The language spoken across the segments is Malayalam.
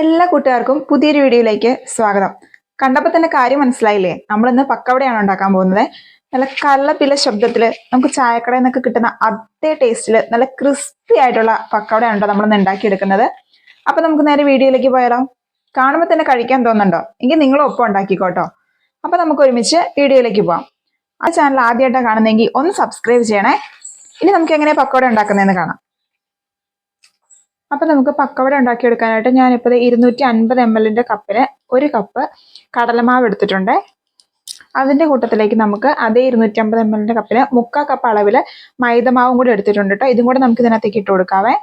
എല്ലാ കൂട്ടുകാർക്കും പുതിയൊരു വീഡിയോയിലേക്ക് സ്വാഗതം. കണ്ടപ്പോൾ തന്നെ കാര്യം മനസ്സിലായില്ലേ? നമ്മളിന്ന് പക്കവടയാണ് ഉണ്ടാക്കാൻ പോകുന്നത്. നല്ല കള്ളപ്പില ശബ്ദത്തിൽ നമുക്ക് ചായക്കടയിൽ നിന്നൊക്കെ കിട്ടുന്ന അതേ ടേസ്റ്റിൽ നല്ല ക്രിസ്പി ആയിട്ടുള്ള പക്കവടയാണ് കേട്ടോ നമ്മളിന്ന് ഉണ്ടാക്കിയെടുക്കുന്നത്. അപ്പൊ നമുക്ക് നേരെ വീഡിയോയിലേക്ക് പോയാലോ? കാണുമ്പോൾ തന്നെ കഴിക്കാൻ തോന്നുന്നുണ്ടോ? എങ്കിൽ നിങ്ങൾ ഒപ്പം ഉണ്ടാക്കിക്കോട്ടോ അപ്പൊ നമുക്ക് ഒരുമിച്ച് വീഡിയോയിലേക്ക് പോവാം. ആ ചാനൽ ആദ്യമായിട്ടാണ് കാണുന്നതെങ്കിൽ ഒന്ന് സബ്സ്ക്രൈബ് ചെയ്യണേ. ഇനി നമുക്ക് എങ്ങനെ പക്കവട ഉണ്ടാക്കുന്നതെന്ന് കാണാം. അപ്പം നമുക്ക് പക്കവട ഉണ്ടാക്കിയെടുക്കാനായിട്ട് ഞാനിപ്പോൾ ഇരുന്നൂറ്റി അൻപത് എം എല്ലിന്റെ കപ്പിന് ഒരു കപ്പ് കടലമാവ് എടുത്തിട്ടുണ്ട്. അതിന്റെ കൂട്ടത്തിലേക്ക് നമുക്ക് അതേ ഇരുന്നൂറ്റി അമ്പത് എം എല്ലിന്റെ കപ്പിന് മുക്കാൽ കപ്പ് അളവിൽ മൈദമാവും കൂടി എടുത്തിട്ടുണ്ട് കേട്ടോ ഇതും കൂടെ നമുക്ക് ഇതിനകത്തേക്ക് ഇട്ട് കൊടുക്കാവേ.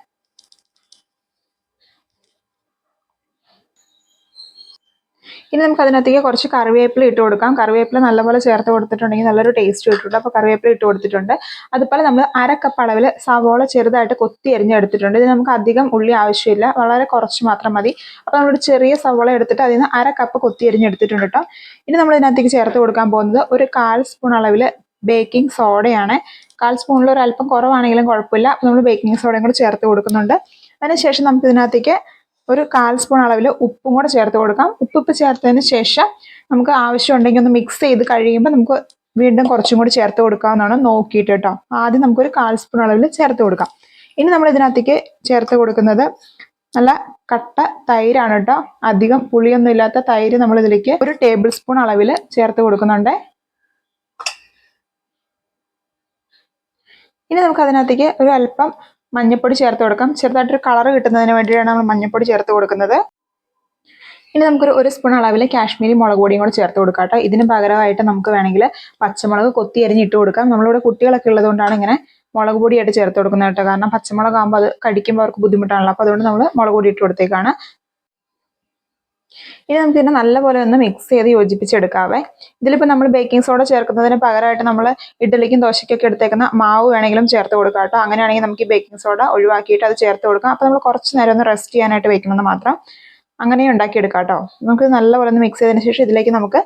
ഇനി നമുക്ക് അതിനകത്തേക്ക് കുറച്ച് കറിവേപ്പില ഇട്ട് കൊടുക്കാം. കറിവേപ്പില നല്ലപോലെ ചേർത്ത് കൊടുത്തിട്ടുണ്ടെങ്കിൽ നല്ലൊരു ടേസ്റ്റ് കിട്ടും അപ്പോൾ കറിവേപ്പില ഇട്ട് കൊടുത്തിട്ടുണ്ട്. അതുപോലെ നമ്മൾ അര കപ്പ് അളവിൽ സവോള ചെറുതായിട്ട് കൊത്തി എറിഞ്ഞെടുത്തിട്ടുണ്ട് ഇത് നമുക്ക് അധികം ഉള്ളി ആവശ്യമില്ല. വളരെ കുറച്ച് മാത്രം മതി. അപ്പോൾ നമ്മളൊരു ചെറിയ സവോള എടുത്തിട്ട് അതിൽ നിന്ന് അര കപ്പ് കൊത്തി എറിഞ്ഞെടുത്തിട്ടുണ്ട് കേട്ടോ ഇനി നമ്മൾ ഇതിനകത്തേക്ക് ചേർത്ത് കൊടുക്കാൻ പോകുന്നത് ഒരു കാൽ സ്പൂൺ അളവിൽ ബേക്കിംഗ് സോഡയാണ് കാൽ സ്പൂണിൽ ഒരു അല്പം കുറവാണെങ്കിലും കുഴപ്പമില്ല. അപ്പോൾ നമ്മൾ ബേക്കിംഗ് സോഡയും കൂടി ചേർത്ത് കൊടുക്കുന്നുണ്ട്. അതിനുശേഷം നമുക്ക് ഇതിനകത്തേക്ക് ഒരു കാൽ സ്പൂൺ അളവിൽ ഉപ്പും കൂടെ ചേർത്ത് കൊടുക്കാം. ഉപ്പ് ചേർത്തതിന് ശേഷം നമുക്ക് ആവശ്യമുണ്ടെങ്കിൽ ഒന്ന് മിക്സ് ചെയ്ത് കഴിയുമ്പോൾ നമുക്ക് വീണ്ടും കുറച്ചും കൂടി ചേർത്ത് കൊടുക്കാവുന്നതാണ് നോക്കിയിട്ട് കേട്ടോ. ആദ്യം നമുക്കൊരു കാൽ സ്പൂൺ അളവിൽ ചേർത്ത് കൊടുക്കാം. ഇനി നമ്മൾ ഇതിനകത്തേക്ക് ചേർത്ത് കൊടുക്കുന്നത് നല്ല കട്ട തൈരാണ് കേട്ടോ. അധികം പുളിയൊന്നും ഇല്ലാത്ത തൈര് നമ്മൾ ഇതിലേക്ക് ഒരു ടേബിൾ സ്പൂൺ അളവിൽ ചേർത്ത് കൊടുക്കുന്നുണ്ട്. ഇനി നമുക്ക് അതിനകത്തേക്ക് ഒരു അല്പം മഞ്ഞൾപ്പൊടി ചേർത്ത് കൊടുക്കാം. ചെറുതായിട്ടൊരു കളർ കിട്ടുന്നതിന് വേണ്ടിയാണ് നമ്മൾ മഞ്ഞൾപ്പൊടി ചേർത്ത് കൊടുക്കുന്നത്. ഇനി നമുക്കൊരു ഒരു സ്പൂൺ അളവിൽ കാശ്മീരി മുളക് പൊടിയും കൂടെ ചേർത്ത് കൊടുക്കാം കേട്ടോ. ഇതിന് പകരമായിട്ട് നമുക്ക് വേണമെങ്കിൽ പച്ചമുളക് കൊത്തി അരിഞ്ഞ് ഇട്ട് കൊടുക്കാം. നമ്മളിവിടെ കുട്ടികളൊക്കെ ഉള്ളതുകൊണ്ടാണ് ഇങ്ങനെ മുളക് പൊടിയായിട്ട് ചേർത്ത് കൊടുക്കുന്നത് കേട്ടോ. കാരണം പച്ചമുളക് ആകുമ്പോൾ അത് കടിക്കുമ്പോൾ അവർക്ക് ബുദ്ധിമുട്ടാണല്ലോ. അപ്പോൾ അതുകൊണ്ട് നമ്മൾ മുളക് പൊടി ഇട്ട് കൊടുത്തേക്കാണ്. ഇനി നമുക്ക് ഇതിനെ നല്ലപോലെ ഒന്ന് മിക്സ് ചെയ്ത് യോജിപ്പിച്ചെടുക്കാവേ. ഇതിലിപ്പോൾ നമ്മൾ ബേക്കിംഗ് സോഡ ചേർക്കുന്നതിന് പകരമായിട്ട് നമ്മൾ ഇഡ്ഡലിക്കും ദോശയ്ക്കൊക്കെ എടുത്തേക്കുന്ന മാവ് വേണമെങ്കിലും ചേർത്ത് കൊടുക്കാം കേട്ടോ. അങ്ങനെയാണെങ്കിൽ നമുക്ക് ഈ ബേക്കിംഗ് സോഡ ഒഴിവാക്കിയിട്ട് അത് ചേർത്ത് കൊടുക്കാം. അപ്പോൾ നമ്മൾ കുറച്ച് നേരം ഒന്ന് റെസ്റ്റ് ചെയ്യാനായിട്ട് വെക്കണമെന്ന് മാത്രം അങ്ങനെ ഉണ്ടാക്കിയെടുക്കാം കേട്ടോ. നമുക്ക് നല്ലപോലെ ഒന്ന് മിക്സ് ചെയ്തതിന് ശേഷം ഇതിലേക്ക് നമുക്ക്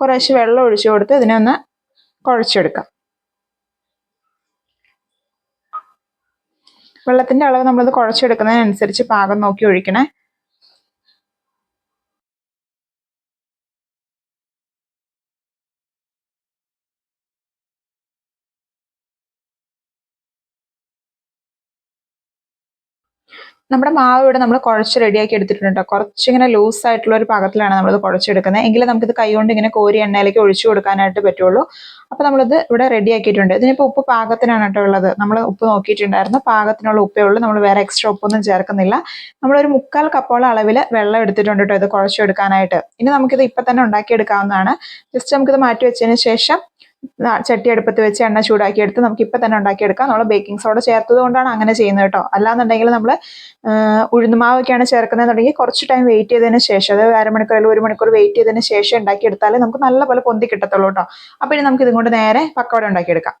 കുറേശ്ശെ വെള്ളം ഒഴിച്ചു കൊടുത്ത് ഇതിനെ ഒന്ന് കുഴച്ചെടുക്കാം. വെള്ളത്തിന്റെ അളവ് നമ്മളത് കുഴച്ചെടുക്കുന്നതിനനുസരിച്ച് പാകം നോക്കി ഒഴിക്കണേ. നമ്മുടെ മാവ് ഇവിടെ നമ്മൾ കുഴച്ച് റെഡിയാക്കി എടുത്തിട്ടുണ്ട് കുറച്ചിങ്ങനെ ലൂസ് ആയിട്ടുള്ള ഒരു പാകത്തിലാണ് നമ്മളിത് കുഴച്ചെടുക്കുന്നത്. എങ്കിലും നമുക്കിത് കൈകൊണ്ട് ഇങ്ങനെ കോരി എണ്ണയിലേക്ക് ഒഴിച്ചു കൊടുക്കാനായിട്ട് പറ്റുള്ളൂ. അപ്പോൾ നമ്മളിത് ഇവിടെ റെഡിയാക്കിയിട്ടുണ്ട് ഇതിനിപ്പോൾ ഉപ്പ് പാകത്തിനാണ് കേട്ടോ ഉള്ളത്. നമ്മൾ ഉപ്പ് നോക്കിയിട്ടുണ്ടായിരുന്നു. പാകത്തിനുള്ള ഉപ്പേ ഉള്ളൂ. നമ്മൾ വേറെ എക്സ്ട്രാ ഉപ്പൊന്നും ചേർക്കുന്നില്ല. നമ്മളൊരു മുക്കാൽ കപ്പോളം അളവിൽ വെള്ളം എടുത്തിട്ടുണ്ട് കേട്ടോ ഇത് കുഴച്ചെടുക്കാനായിട്ട്. ഇനി നമുക്കിത് ഇപ്പം തന്നെ ഉണ്ടാക്കിയെടുക്കാവുന്നതാണ്. ജസ്റ്റ് നമുക്കിത് മാറ്റി വെച്ചതിന് ശേഷം ചട്ടി അടുപ്പത്ത് വെച്ച് എണ്ണ ചൂടാക്കി എടുത്ത് നമുക്ക് ഇപ്പം തന്നെ ഉണ്ടാക്കിയെടുക്കാം. നമ്മൾ ബേക്കിംഗ് സോഡ ചേർത്തത് കൊണ്ടാണ് അങ്ങനെ ചെയ്യുന്നത് കേട്ടോ. അല്ലാന്നുണ്ടെങ്കിൽ നമ്മൾ ഉഴുന്നുമാവൊക്കെയാണ് ചേർക്കുന്നതെന്നുണ്ടെങ്കിൽ കുറച്ച് ടൈം വെയിറ്റ് ചെയ്തതിന് ശേഷം അതായത് അരമണിക്കൂർ അല്ലെങ്കിൽ ഒരു മണിക്കൂർ വെയിറ്റ് ചെയ്തതിന് ശേഷം ഉണ്ടാക്കിയെടുത്താൽ നമുക്ക് നല്ലപോലെ പൊന്തി കിട്ടത്തുള്ളൂ കേട്ടോ. അപ്പോൾ ഇനി നമുക്ക് ഇതും കൊണ്ട് നേരെ പക്കവട ഉണ്ടാക്കിയെടുക്കാം.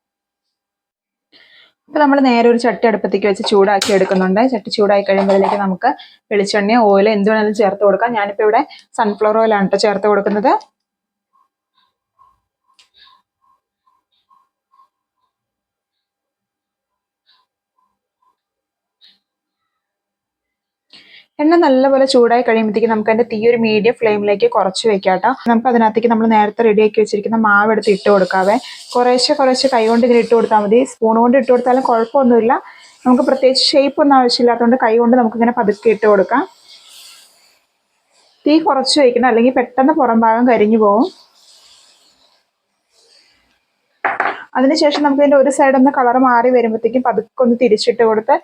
ഇപ്പം നമ്മൾ നേരെ ഒരു ചട്ടി അടുപ്പത്തേക്ക് വെച്ച് ചൂടാക്കി എടുക്കുന്നുണ്ട്. ചട്ടി ചൂടായി കഴിയുമ്പോഴേക്ക് നമുക്ക് വെളിച്ചെണ്ണയോ ഓയിലോ എന്ത് വേണമെങ്കിലും ചേർത്ത് കൊടുക്കാം. ഞാനിപ്പോൾ ഇവിടെ സൺഫ്ലവർ ഓയിലാണ് കേട്ടോ ചേർത്ത് കൊടുക്കുന്നത്. എണ്ണ നല്ലപോലെ ചൂടായി കഴിയുമ്പോഴത്തേക്ക് നമുക്ക് അതിന്റെ ഒരു മീഡിയം ഫ്ലെയിമിലേക്ക് കുറച്ച് വെക്കാട്ടോ. കേട്ടോ നമുക്ക് അതിനകത്തേക്ക് നമ്മൾ നേരത്തെ റെഡിയാക്കി വെച്ചിരിക്കുന്ന മാവ് എടുത്ത് ഇട്ട് കൊടുക്കാവേ. കുറേശ്ശെ കുറേശ്ശെ കൈകൊണ്ട് ഇങ്ങനെ ഇട്ട് കൊടുത്താൽ മതി. സ്പൂൺ കൊണ്ട് ഇട്ട് കൊടുത്താലും കുഴപ്പമൊന്നുമില്ല. നമുക്ക് പ്രത്യേകിച്ച് ഷേപ്പ് ഒന്നും ആവശ്യമില്ലാത്തതുകൊണ്ട് കൈ കൊണ്ട് നമുക്കിങ്ങനെ പതുക്കെ ഇട്ട് കൊടുക്കാം. തീ കുറച്ച് വയ്ക്കണം അല്ലെങ്കിൽ പെട്ടെന്ന് പുറം ഭാഗം കരിഞ്ഞു പോകും അതിനുശേഷം നമുക്ക് ഇതിന്റെ ഒരു സൈഡ് ഒന്ന് കളർ മാറി വരുമ്പോഴത്തേക്കും പതുക്കെ ഒന്ന് തിരിച്ചിട്ട് കൊടുത്ത്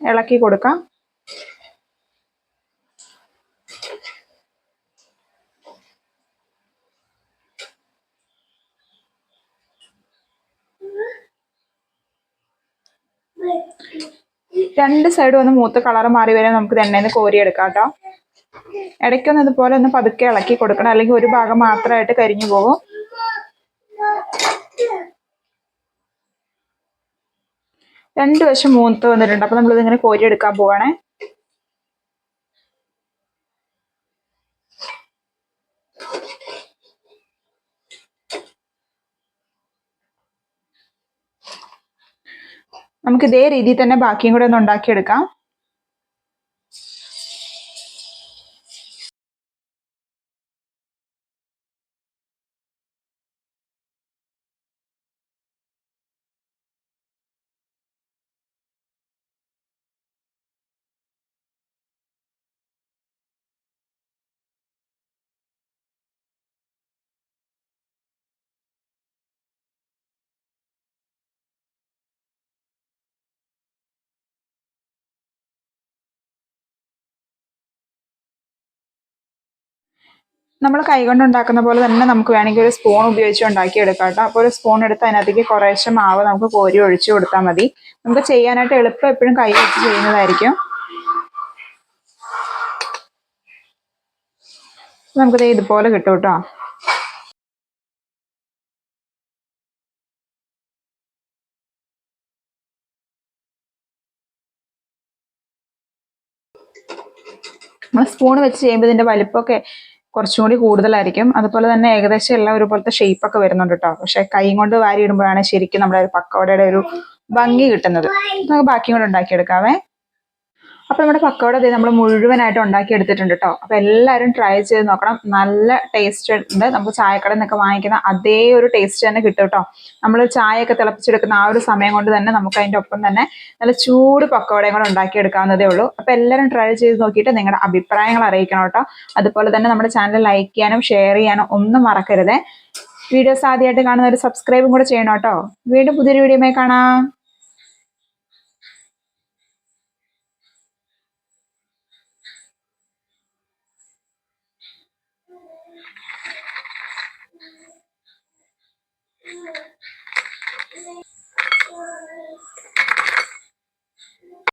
ഇളക്കി കൊടുക്കാം. രണ്ട് സൈഡും ഒന്ന് മൂത്ത് കളർ മാറി വരെ നമുക്ക് എണ്ണയിൽ നിന്ന് കോരിയെടുക്കാം കേട്ടോ ഇടയ്ക്കൊന്ന് ഇതുപോലെ ഒന്ന് പതുക്കെ ഇളക്കി കൊടുക്കണം. അല്ലെങ്കിൽ ഒരു ഭാഗം മാത്രമായിട്ട് കരിഞ്ഞു പോകും. രണ്ട് വശം മൂത്ത് വന്നിട്ടുണ്ട്. അപ്പൊ നമ്മളിത് ഇങ്ങനെ കോരിയെടുക്കാൻ പോവാണേ. നമുക്ക് ഇതേ രീതിയിൽ തന്നെ ബാക്കിയും കൂടെ ഒന്ന് ഉണ്ടാക്കിയെടുക്കാം. നമ്മൾ കൈകൊണ്ട് ഉണ്ടാക്കുന്ന പോലെ തന്നെ നമുക്ക് വേണമെങ്കിൽ ഒരു സ്പൂൺ ഉപയോഗിച്ച് ഉണ്ടാക്കിയെടുക്കാം കേട്ടോ. അപ്പോൾ ഒരു സ്പൂൺ എടുത്ത് അതിനകത്തേക്ക് കുറേശ്ശെ മാവ് നമുക്ക് കോരി ഒഴിച്ചു കൊടുത്താൽ മതി. നമുക്ക് ചെയ്യാനായിട്ട് എളുപ്പം എപ്പോഴും കൈ വെച്ച് ചെയ്യുന്നതായിരിക്കും. നമുക്കിത് ഇതുപോലെ കിട്ടും കേട്ടോ. നമ്മൾ സ്പൂൺ വെച്ച് ചെയ്യുമ്പോൾ ഇതിന്റെ വലിപ്പമൊക്കെ കുറച്ചും കൂടി കൂടുതലായിരിക്കും. അതുപോലെ തന്നെ ഏകദേശം എല്ലാം ഒരുപോലത്തെ ഒക്കെ വരുന്നുണ്ട് കേട്ടോ പക്ഷെ കൈ കൊണ്ട് വാരി ഇടുമ്പോഴാണ് ശരിക്കും നമ്മുടെ ഒരു പക്കോടയുടെ ഒരു ഭംഗി കിട്ടുന്നത്. നമുക്ക് ബാക്കിയും കൂടെ ഉണ്ടാക്കിയെടുക്കാവേ. അപ്പൊ നമ്മുടെ പക്കോട ദേ നമ്മൾ മുഴുവനായിട്ട് ഉണ്ടാക്കി എടുത്തിട്ടുണ്ട് കേട്ടോ അപ്പോൾ എല്ലാവരും ട്രൈ ചെയ്ത് നോക്കണം. നല്ല ടേസ്റ്റ് ഉണ്ട്. നമുക്ക് ചായക്കടയിൽ നിന്നൊക്കെ വാങ്ങിക്കുന്ന അതേ ഒരു ടേസ്റ്റ് തന്നെ കിട്ടും കേട്ടോ നമ്മൾ ചായയൊക്കെ തിളപ്പിച്ചെടുക്കുന്ന ആ ഒരു സമയം കൊണ്ട് തന്നെ നമുക്ക് അതിന്റെ ഒപ്പം തന്നെ നല്ല ചൂട് പക്കോടയും കൂടെ ഉണ്ടാക്കിയെടുക്കാവുന്നതേ ഉള്ളൂ. അപ്പോൾ എല്ലാവരും ട്രൈ ചെയ്ത് നോക്കിയിട്ട് നിങ്ങളുടെ അഭിപ്രായങ്ങൾ അറിയിക്കണം കേട്ടോ അതുപോലെ തന്നെ നമ്മുടെ ചാനൽ ലൈക്ക് ചെയ്യാനും ഷെയർ ചെയ്യാനും ഒന്നും മറക്കരുതേ. വീഡിയോസ് ആദ്യമായിട്ട് കാണുന്നവർ സബ്സ്ക്രൈബും കൂടെ ചെയ്യണം കേട്ടോ വീണ്ടും പുതിയൊരു വീഡിയോയുമായി കാണാം.